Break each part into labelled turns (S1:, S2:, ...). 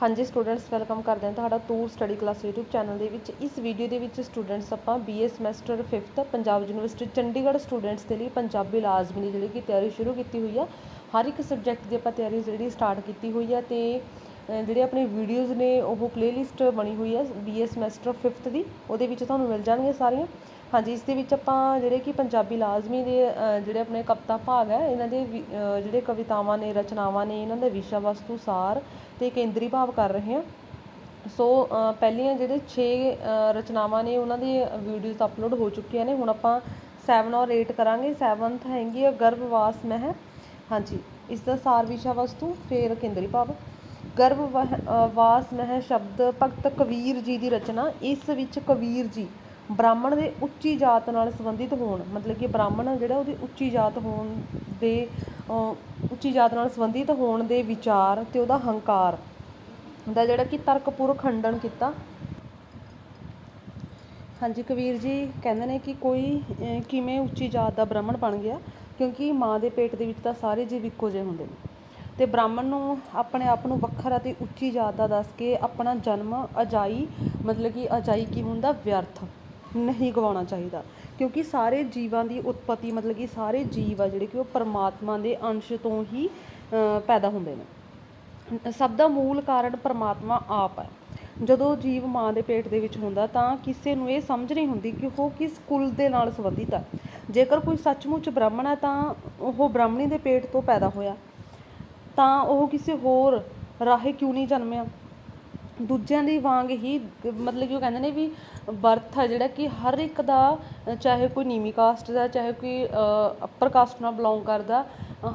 S1: ਹਾਂਜੀ students welcome ਕਰਦੇ ਹਾਂ ਤੁਹਾਡਾ tour study class YouTube channel ਦੇ ਵਿੱਚ। ਇਸ ਵੀਡੀਓ ਦੇ ਵਿੱਚ ਸਟੂਡੈਂਟਸ ਆਪਾਂ BA semester 5th Punjab university Chandigarh students ਦੇ ਲਈ ਪੰਜਾਬੀ ਲਾਜ਼ਮੀ ਦੀ ਜਿਹੜੀ ਕਿ ਤਿਆਰੀ ਸ਼ੁਰੂ ਕੀਤੀ ਹੋਈ ਆ। ਹਰ ਇੱਕ ਸਬਜੈਕਟ ਦੀ ਆਪਾਂ ਤਿਆਰੀ ਜਿਹੜੀ ਸਟਾਰਟ ਕੀਤੀ ਹੋਈ ਆ ਤੇ ਜਿਹੜੇ ਆਪਣੇ ਵੀਡੀਓਜ਼ ਨੇ ਉਹ ਪਲੇਲਿਸਟ ਬਣੀ ਹੋਈ ਆ BA ਸਮੈਸਟਰ 5th ਦੀ। ਉਹਦੇ ਵਿੱਚ ਤੁਹਾਨੂੰ ਮਿਲ ਜਾਣਗੀਆਂ ਸਾਰੀਆਂ। ਹਾਂਜੀ, ਇਸ ਦੇ ਵਿੱਚ ਆਪਾਂ ਜਿਹੜੇ ਕਿ ਪੰਜਾਬੀ ਲਾਜ਼ਮੀ ਦੇ ਜਿਹੜੇ ਆਪਣੇ ਕਵਿਤਾ ਭਾਗ ਹੈ, ਇਹਨਾਂ ਦੇ ਵੀ- ਜਿਹੜੇ ਕਵਿਤਾਵਾਂ ਨੇ, ਰਚਨਾਵਾਂ ਨੇ, ਇਹਨਾਂ ਦਾ ਵਿਸ਼ਾ ਵਸਤੂ, ਸਾਰ ਅਤੇ ਕੇਂਦਰੀ ਭਾਵ ਕਰ ਰਹੇ ਹਾਂ। ਸੋ ਪਹਿਲੀਆਂ ਜਿਹੜੇ ਛੇ ਰਚਨਾਵਾਂ ਨੇ, ਉਹਨਾਂ ਦੀ ਵੀਡੀਓਜ਼ ਅਪਲੋਡ ਹੋ ਚੁੱਕੀਆਂ ਨੇ। ਹੁਣ ਆਪਾਂ ਸੈਵਨ ਔਰ ਏਟ ਕਰਾਂਗੇ। ਸੈਵਨਥ ਹੈਗੀ ਆ, ਗਰਭਵਾਸ ਮਹਿ। ਹਾਂਜੀ, ਇਸ ਦਾ ਸਾਰ ਵਿਸ਼ਾ ਵਸਤੂ, ਫਿਰ ਕੇਂਦਰੀ ਭਾਵ। ਗਰਭ ਵਾਸ ਮਹਿ ਸ਼ਬਦ ਭਗਤ ਕਬੀਰ ਜੀ ਦੀ ਰਚਨਾ। ਇਸ ਵਿੱਚ ਕਬੀਰ ਜੀ ਬ੍ਰਾਹਮਣ ਦੇ ਉੱਚੀ ਜਾਤ ਨਾਲ ਸੰਬੰਧਿਤ ਹੋਣ ਮਤਲਬ ਕਿ ਬ੍ਰਾਹਮਣ ਜਿਹੜਾ ਉਹਦੀ ਉੱਚੀ ਜਾਤ ਹੋਣ ਦੇ ਅ, ਉੱਚੀ ਜਾਤ ਨਾਲ ਸੰਬੰਧਿਤ ਹੋਣ ਦੇ ਵਿਚਾਰ ਤੇ ਉਹਦਾ ਹੰਕਾਰ ਦਾ ਜਿਹੜਾ ਕਿ ਤਰਕਪੂਰਵਕ ਖੰਡਨ ਕੀਤਾ। ਹਾਂਜੀ ਕਬੀਰ ਜੀ ਕਹਿੰਦੇ ਨੇ ਕਿ ਕੋਈ ਕਿਵੇਂ ਉੱਚੀ ਜਾਤ ਦਾ ਬ੍ਰਾਹਮਣ ਬਣ ਗਿਆ? ਕਿਉਂਕਿ ਮਾਂ ਦੇ ਪੇਟ ਦੇ ਵਿੱਚ ਤਾਂ ਸਾਰੇ ਜੀਵ ਇੱਕੋ ਜਿਹੇ ਹੁੰਦੇ ਨੇ। ਤੇ ਬ੍ਰਾਹਮਣ ਨੂੰ ਆਪਣੇ ਆਪ ਨੂੰ ਵੱਖਰਾ ਤੇ ਉੱਚੀ ਜਾਤ ਦਾ ਦੱਸ ਕੇ ਆਪਣਾ ਜਨਮ ਅਜਾਈ ਮਤਲਬ ਕਿ ਅਜਾਈ ਕੀ ਹੁੰਦਾ? ਵਿਅਰਥ। ਨਹੀਂ ਗਵਾਉਣਾ ਚਾਹੀਦਾ। ਕਿਉਂਕਿ ਸਾਰੇ ਜੀਵਾਂ ਦੀ ਉਤਪਤੀ, ਮਤਲਬ ਕਿ ਸਾਰੇ ਜੀਵ ਆ ਜਿਹੜੇ ਕਿ ਉਹ ਪਰਮਾਤਮਾ ਦੇ ਅੰਸ਼ ਤੋਂ ਹੀ ਪੈਦਾ ਹੁੰਦੇ ਨੇ। ਸਭ ਦਾ ਮੂਲ ਕਾਰਨ ਪਰਮਾਤਮਾ ਆਪ ਹੈ ਜਦੋਂ ਜੀਵ ਮਾਂ ਦੇ ਪੇਟ ਦੇ ਵਿੱਚ ਹੁੰਦਾ ਤਾਂ ਕਿਸੇ ਨੂੰ ਇਹ ਸਮਝ ਨਹੀਂ ਹੁੰਦੀ ਕਿ ਉਹ ਕਿਸ ਕੁਲ ਦੇ ਨਾਲ ਸੰਬੰਧਿਤ ਹੈ ਜੇਕਰ ਕੋਈ ਸੱਚਮੁੱਚ ਬ੍ਰਾਹਮਣ ਹੈ ਤਾਂ ਉਹ ਬ੍ਰਾਹਮਣੀ ਦੇ ਪੇਟ ਤੋਂ ਪੈਦਾ ਹੋਇਆ। ਤਾਂ ਉਹ ਕਿਸੇ ਹੋਰ ਰਾਹੇ ਕਿਉਂ ਨਹੀਂ ਜਨਮਿਆ? ਦੂਜਿਆਂ ਦੇ ਵਾਂਗ ਹੀ ਮਤਲਬ ਕਿ ਉਹ ਕਹਿੰਦੇ ਨੇ ਵੀ ਬਰਥ ਹੈ ਜਿਹੜਾ ਕਿ ਹਰ ਇੱਕ ਦਾ ਚਾਹੇ ਕੋਈ ਨੀਵੀਂ ਕਾਸਟ ਦਾ ਚਾਹੇ ਕੋਈ ਅੱਪਰ ਕਾਸਟ ਨਾਲ ਬਿਲੋਂਗ ਕਰਦਾ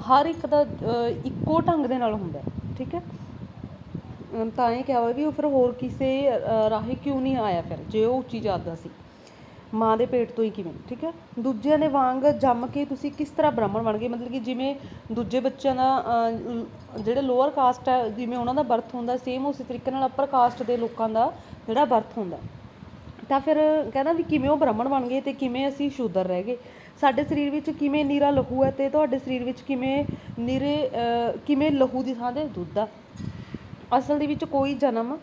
S1: ਹਰ ਇੱਕ ਦਾ ਇੱਕੋ ਢੰਗ ਦੇ ਨਾਲ ਹੁੰਦਾ ਠੀਕ ਹੈ? ਤਾਂ ਇਹ ਕਿਹਾ ਹੋਇਆ ਵੀ ਉਹ ਫਿਰ ਹੋਰ ਕਿਸੇ ਅ, ਕਿਉਂ ਨਹੀਂ ਆਇਆ ਫਿਰ ਜੇ ਉਹ ਉੱਚੀ ਜਾਤ ਦਾ ਸੀ। ਮਾਂ ਦੇ ਪੇਟ ਤੋਂ ਹੀ ਕਿਵੇਂ, ਠੀਕ ਹੈ? ਦੂਜਿਆਂ ਦੇ ਵਾਂਗ ਜੰਮ ਕੇ ਤੁਸੀਂ ਕਿਸ ਤਰ੍ਹਾਂ ਬ੍ਰਾਹਮਣ ਬਣ ਗਏ? ਮਤਲਬ ਕਿ ਜਿਵੇਂ ਦੂਜੇ ਬੱਚਿਆਂ ਦਾ ਜਿਹੜੇ ਲੋਅਰ ਕਾਸਟ ਹੈ, ਜਿਵੇਂ ਉਹਨਾਂ ਦਾ ਬਰਥ ਹੁੰਦਾ ਸੇਮ ਉਸੇ ਤਰੀਕੇ ਨਾਲ ਅਪਰ ਕਾਸਟ ਦੇ ਲੋਕਾਂ ਦਾ ਜਿਹੜਾ ਬਰਥ ਹੁੰਦਾ। ਤਾਂ ਫਿਰ ਕਹਿੰਦਾ ਵੀ ਕਿਵੇਂ ਉਹ ਬ੍ਰਾਹਮਣ ਬਣ ਗਏ ਤੇ ਕਿਵੇਂ ਅਸੀਂ ਸ਼ੂਦਰ ਰਹਿ ਗਏ? ਸਾਡੇ ਸਰੀਰ ਵਿੱਚ ਕਿਵੇਂ ਨੀਰਾ ਲਹੂ ਹੈ ਤੇ ਤੁਹਾਡੇ ਸਰੀਰ ਵਿੱਚ ਕਿਵੇਂ ਨੀਰੇ ਕਿਵੇਂ ਲਹੂ ਦੀ ਥਾਂ ਤੇ ਦੁੱਧ ਆ? ਅਸਲ ਦੇ ਵਿੱਚ ਕੋਈ ਜਨਮ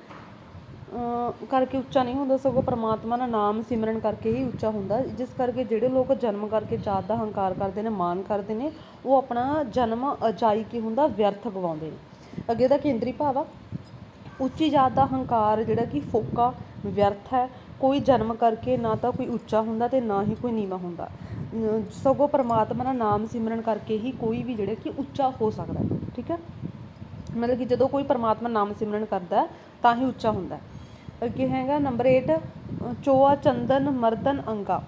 S1: ਕਰਕੇ ਉੱਚਾ ਨਹੀਂ ਹੁੰਦਾ, ਸਗੋਂ ਪਰਮਾਤਮਾ ਦਾ ਨਾਮ ਸਿਮਰਨ ਕਰਕੇ ਹੀ ਉੱਚਾ ਹੁੰਦਾ। ਜਿਸ ਕਰਕੇ ਜਿਹੜੇ ਲੋਕ ਜਨਮ ਕਰਕੇ ਜਾਤ ਦਾ ਹੰਕਾਰ ਕਰਦੇ ਨੇ ਮਾਨ ਕਰਦੇ ਨੇ, ਉਹ ਆਪਣਾ ਜਨਮ ਅਜਾਈ ਕੀ ਹੁੰਦਾ, ਵਿਅਰਥ ਗਵਾਉਂਦੇ ਨੇ। ਅੱਗੇ ਦਾ ਕੇਂਦਰੀ ਭਾਵ ਆ, ਉੱਚੀ ਜਾਤ ਦਾ ਹੰਕਾਰ ਜਿਹੜਾ ਕਿ ਫੋਕਾ, ਵਿਅਰਥ ਹੈ। ਕੋਈ ਜਨਮ ਕਰਕੇ ਨਾ ਤਾਂ ਕੋਈ ਉੱਚਾ ਹੁੰਦਾ ਤੇ ਨਾ ਹੀ ਕੋਈ ਨੀਵਾਂ ਹੁੰਦਾ। ਸਗੋਂ ਪਰਮਾਤਮਾ ਦਾ ਨਾਮ ਸਿਮਰਨ ਕਰਕੇ ਹੀ ਕੋਈ ਵੀ ਜਿਹੜਾ ਕਿ ਉੱਚਾ ਹੋ ਸਕਦਾ ਠੀਕ ਹੈ? ਮਤਲਬ ਕਿ ਜਦੋਂ ਕੋਈ ਪਰਮਾਤਮਾ ਨਾਮ ਸਿਮਰਨ ਕਰਦਾ ਤਾਂ ਹੀ ਉੱਚਾ ਹੁੰਦਾ ਹੈ। ਅੱਗੇ ਹੈਗਾ ਨੰਬਰ 8 ਚੋਆ, ਚੰਦਨ, ਮਰਦਨ, ਅੰਗਾ।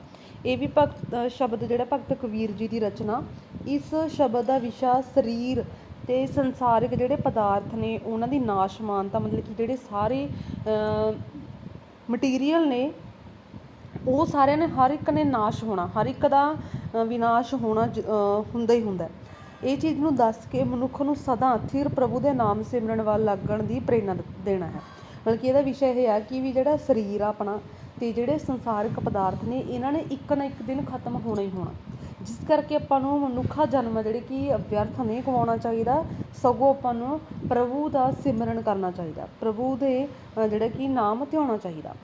S1: ਇਹ ਵੀ ਭਗਤ ਸ਼ਬਦ ਜਿਹੜਾ ਭਗਤ ਕਬੀਰ ਜੀ ਦੀ ਰਚਨਾ। ਇਸ ਸ਼ਬਦ ਦਾ ਵਿਸ਼ਾ ਸਰੀਰ ਤੇ ਸੰਸਾਰਿਕ ਜਿਹੜੇ ਪਦਾਰਥ ਨੇ, ਉਹਨਾਂ ਦੀ ਨਾਸ਼ਮਾਨਤਾ, ਮਤਲਬ ਕਿ ਜਿਹੜੇ ਸਾਰੇ ਮਟੀਰੀਅਲ ਨੇ, ਉਹ ਸਾਰਿਆਂ ਨੇ ਹਰ ਇੱਕ ਨੇ ਨਾਸ਼ ਹੋਣਾ। ਹਰ ਇੱਕ ਦਾ ਵਿਨਾਸ਼ ਹੋਣਾ ਜ- ਹੁੰਦਾ ਹੀ ਹੁੰਦਾ। ਇਹ ਚੀਜ਼ ਨੂੰ ਦੱਸ ਕੇ ਮਨੁੱਖ ਨੂੰ ਸਦਾ ਥਿਰ ਪ੍ਰਭੂ ਦੇ ਨਾਮ ਸਿਮਰਨ ਵੱਲ ਲੱਗਣ ਦੀ ਪ੍ਰੇਰਨਾ ਦ- ਦੇਣਾ ਹੈ। ਬਲਕਿ ਇਹਦਾ ਵਿਸ਼ਾ ਇਹ ਆ ਕਿ ਵੀ ਜਿਹੜਾ ਸਰੀਰ ਆ ਆਪਣਾ ਅਤੇ ਜਿਹੜੇ ਸੰਸਾਰਿਕ ਪਦਾਰਥ ਨੇ, ਇਹਨਾਂ ਨੇ ਇੱਕ ਨਾ ਇੱਕ ਦਿਨ ਖਤਮ ਹੋਣਾ ਹੀ ਹੋਣਾ। ਜਿਸ ਕਰਕੇ ਆਪਾਂ ਨੂੰ ਮਨੁੱਖਾ ਜਨਮ ਜਿਹੜੇ ਕਿ ਵਿਅਰਥ ਨਹੀਂ ਗਵਾਉਣਾ ਚਾਹੀਦਾ, ਸਗੋਂ ਆਪਾਂ ਨੂੰ ਪ੍ਰਭੂ ਦਾ ਸਿਮਰਨ ਕਰਨਾ ਚਾਹੀਦਾ। ਪ੍ਰਭੂ ਦੇ ਜਿਹੜਾ ਕਿ ਨਾਮ ਧਿਆਉਣਾ ਚਾਹੀਦਾ।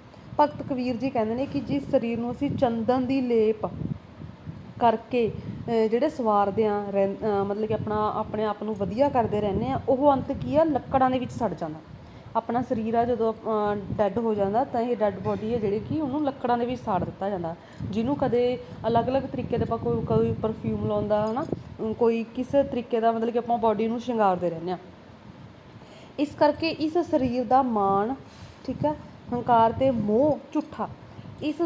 S1: ਭਗਤ ਕਬੀਰ ਜੀ ਕਹਿੰਦੇ ਨੇ ਕਿ ਜਿਸ ਸਰੀਰ ਨੂੰ ਅਸੀਂ ਚੰਦਨ ਦੀ ਲੇਪ ਕਰਕੇ ਜਿਹੜੇ ਸਵਾਰਦੇ ਆ ਰਹਿ- ਮਤਲਬ ਕਿ ਆਪਣਾ, ਆਪਣੇ ਆਪ ਨੂੰ ਵਧੀਆ ਕਰਦੇ ਰਹਿੰਦੇ ਆ ਉਹ ਅੰਤ ਕੀ ਆ? ਲੱਕੜਾਂ ਦੇ ਵਿੱਚ ਸੜ ਜਾਂਦਾ। ਆਪਣਾ ਸਰੀਰ ਆ, ਜਦੋਂ ਡੈੱਡ ਹੋ ਜਾਂਦਾ, ਤਾਂ ਇਹ ਡੈੱਡ ਬੋਡੀ ਹੈ ਜਿਹੜੀ ਕਿ ਉਹਨੂੰ ਲੱਕੜਾਂ ਦੇ ਵਿੱਚ ਸਾੜ ਦਿੱਤਾ ਜਾਂਦਾ। ਜਿਹਨੂੰ ਕਦੇ ਅਲੱਗ-ਅਲੱਗ ਤਰੀਕੇ ਦੇ ਆਪਾਂ ਕੋਈ ਕੋਈ ਪਰਫਿਊਮ ਲਾਉਂਦਾ, ਹਨਾ, ਅਮ, ਕੋਈ ਕਿਸੇ ਤਰੀਕੇ ਦਾ ਮਤਲਬ ਕਿ ਆਪਾਂ ਬੋਡੀ ਨੂੰ ਸ਼ਿੰਗਾਰਦੇ ਰਹਿੰਦੇ ਆ ਇਸ ਕਰਕੇ ਇਸ ਸਰੀਰ ਦਾ ਮਾਣ, ਠੀਕ ਹੈ, ਹੰਕਾਰ ਤੇ ਮੋਹ ਝੂਠਾ। ਇਸ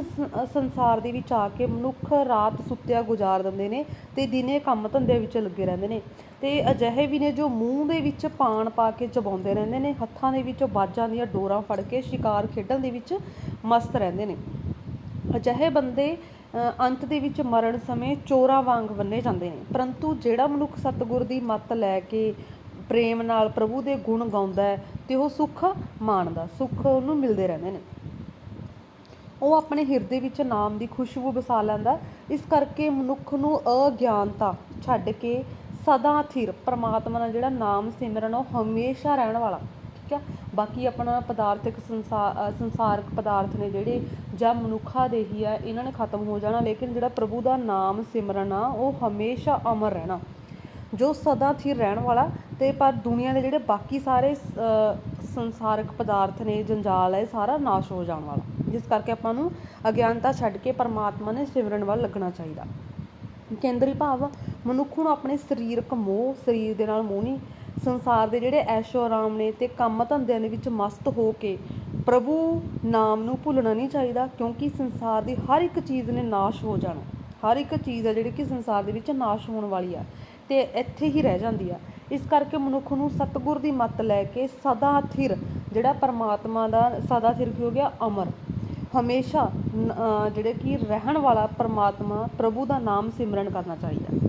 S1: ਸੰਸਾਰ ਦੇ ਵਿੱਚ ਆ ਕੇ ਮਨੁੱਖ ਰਾਤ ਸੁੱਤਿਆ ਗੁਜ਼ਾਰ ਦਿੰਦੇ ਨੇ ਅਤੇ ਦਿਨੇ ਕੰਮ ਧੰਦੇ ਵਿੱਚ ਲੱਗੇ ਰਹਿੰਦੇ ਨੇ। ਅਤੇ ਅਜਿਹੇ ਵੀ ਨੇ ਜੋ ਮੂੰਹ ਦੇ ਵਿੱਚ ਪਾਣ ਪਾ ਕੇ ਚਬਾਉਂਦੇ ਰਹਿੰਦੇ ਨੇ, ਹੱਥਾਂ ਦੇ ਵਿੱਚੋਂ ਬਾਜਾਂ ਦੀਆਂ ਡੋਰਾਂ ਫੜ ਕੇ ਸ਼ਿਕਾਰ ਖੇਡਣ ਦੇ ਵਿੱਚ ਮਸਤ ਰਹਿੰਦੇ ਨੇ। ਅਜਿਹੇ ਬੰਦੇ ਅੰਤ ਦੇ ਵਿੱਚ ਮਰਨ ਸਮੇਂ ਚੋਰਾਂ ਵਾਂਗ ਬੰਨੇ ਜਾਂਦੇ ਨੇ। ਪਰੰਤੂ ਜਿਹੜਾ ਮਨੁੱਖ ਸਤਿਗੁਰ ਦੀ ਮੱਤ ਲੈ ਕੇ ਪ੍ਰੇਮ ਨਾਲ ਪ੍ਰਭੂ ਦੇ ਗੁਣ ਗਾਉਂਦਾ ਹੈ, ਤੇ ਉਹ ਸੁੱਖ ਮਾਣਦਾ, ਸੁੱਖ ਉਹਨੂੰ ਮਿਲਦੇ ਰਹਿੰਦੇ ਨੇ। ਉਹ ਆਪਣੇ ਹਿਰਦੇ ਵਿੱਚ ਨਾਮ ਦੀ ਖੁਸ਼ਬੂ ਵਸਾ ਲੈਂਦਾ ਇਸ ਕਰਕੇ ਮਨੁੱਖ ਨੂੰ ਅਗਿਆਨਤਾ ਛੱਡ ਕੇ ਸਦਾ ਥਿਰ ਪਰਮਾਤਮਾ ਨਾਲ ਜਿਹੜਾ ਨਾਮ ਸਿਮਰਨ, ਉਹ ਹਮੇਸ਼ਾ ਰਹਿਣ ਵਾਲਾ, ਠੀਕ ਆ? ਬਾਕੀ ਆਪਣਾ ਪਦਾਰਥਿਕ ਸੰਸਾਰ ਸੰਸਾਰਕ ਪਦਾਰਥ ਨੇ ਜਿਹੜੇ ਜਾਂ ਮਨੁੱਖਾਂ ਦੇ ਹੀ ਆ, ਇਹਨਾਂ ਨੇ ਖਤਮ ਹੋ ਜਾਣਾ, ਲੇਕਿਨ ਜਿਹੜਾ ਪ੍ਰਭੂ ਦਾ ਨਾਮ ਸਿਮਰਨ ਆ, ਉਹ ਹਮੇਸ਼ਾ ਅਮਰ ਰਹਿਣਾ। ਜੋ ਸਦਾ ਸਥਿਰ ਰਹਿਣ ਵਾਲਾ ਅਤੇ ਪਰ ਦੁਨੀਆ ਦੇ ਜਿਹੜੇ ਬਾਕੀ ਸਾਰੇ ਸੰਸਾਰਕ ਪਦਾਰਥ ਨੇ, ਜੰਜਾਲ ਹੈ, ਇਹ ਸਾਰਾ ਨਾਸ਼ ਹੋ ਜਾਣ ਵਾਲਾ। ਜਿਸ ਕਰਕੇ ਆਪਾਂ ਨੂੰ ਅਗਿਆਨਤਾ ਛੱਡ ਕੇ ਪਰਮਾਤਮਾ ਨੇ ਸਿਮਰਨ ਵੱਲ ਲੱਗਣਾ ਚਾਹੀਦਾ। ਕੇਂਦਰੀ ਭਾਵ, ਮਨੁੱਖ ਨੂੰ ਆਪਣੇ ਸਰੀਰਕ ਮੋਹ, ਸਰੀਰ ਦੇ ਨਾਲ ਮੋਹ ਨਹੀਂ, ਸੰਸਾਰ ਦੇ ਜਿਹੜੇ ਐਸ਼ੋ ਆਰਾਮ ਨੇ ਤੇ ਕੰਮ ਧੰਦਿਆਂ ਦੇ ਵਿੱਚ ਮਸਤ ਹੋ ਕੇ ਪ੍ਰਭੂ ਨਾਮ ਨੂੰ ਭੁੱਲਣਾ ਨਹੀਂ ਚਾਹੀਦਾ, ਕਿਉਂਕਿ ਸੰਸਾਰ ਦੀ ਹਰ ਇੱਕ ਚੀਜ਼ ਨੇ ਨਾਸ਼ ਹੋ ਜਾਣਾ। ਹਰ ਇੱਕ ਚੀਜ਼ ਆ ਜਿਹੜੀ ਕਿ ਸੰਸਾਰ ਦੇ ਵਿੱਚ ਨਾਸ਼ ਹੋਣ ਵਾਲੀ ਆ। ਤੇ ਇੱਥੇ ਹੀ ਰਹਿ ਜਾਂਦੀ ਆ। ਇਸ ਕਰਕੇ ਮਨੁੱਖ ਨੂੰ ਸਤਿਗੁਰ ਦੀ ਮੱਤ ਲੈ ਕੇ ਸਦਾ ਥਿਰ, ਜਿਹੜਾ ਪਰਮਾਤਮਾ ਦਾ ਸਦਾ ਥਿਰ ਕੀ ਹੋ ਗਿਆ? ਅਮਰ। ਹਮੇਸ਼ਾ ਜਿਹੜੇ ਕਿ ਰਹਿਣ ਵਾਲਾ ਪਰਮਾਤਮਾ ਪ੍ਰਭੂ ਦਾ ਨਾਮ ਸਿਮਰਨ ਕਰਨਾ ਚਾਹੀਦਾ।